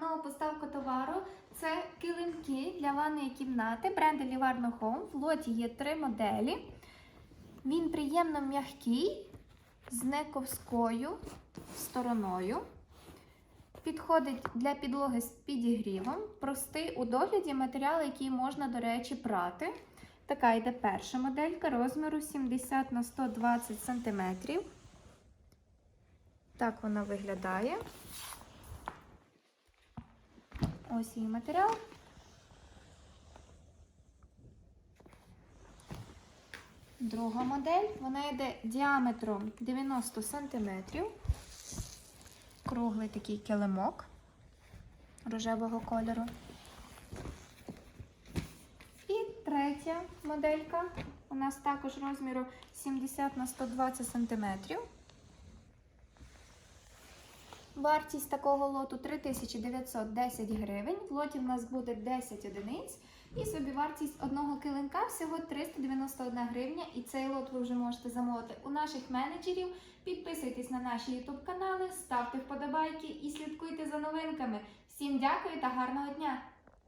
нову поставку товару. Це килимки для ванної кімнати бренду Livarno Home. В лоті є три моделі. Він приємно м'який, з нековською стороною. Підходить для підлоги з підігрівом. Простий у догляді матеріал, який можна, до речі, прати. Така йде перша моделька розміру 70 на 120 см. Так вона виглядає. Ось її матеріал. Друга модель, вона йде діаметром 90 см. Круглий такий килимок рожевого кольору. І третя моделька у нас також розміру 70 на 120 см. Вартість такого лоту 3910 гривень. В лоті в нас буде 10 одиниць. І собівартість одного килинка всього 391 гривня. І цей лот ви вже можете замовити у наших менеджерів. Підписуйтесь на наші YouTube канали, ставте вподобайки і слідкуйте за новинками. Всім дякую та гарного дня!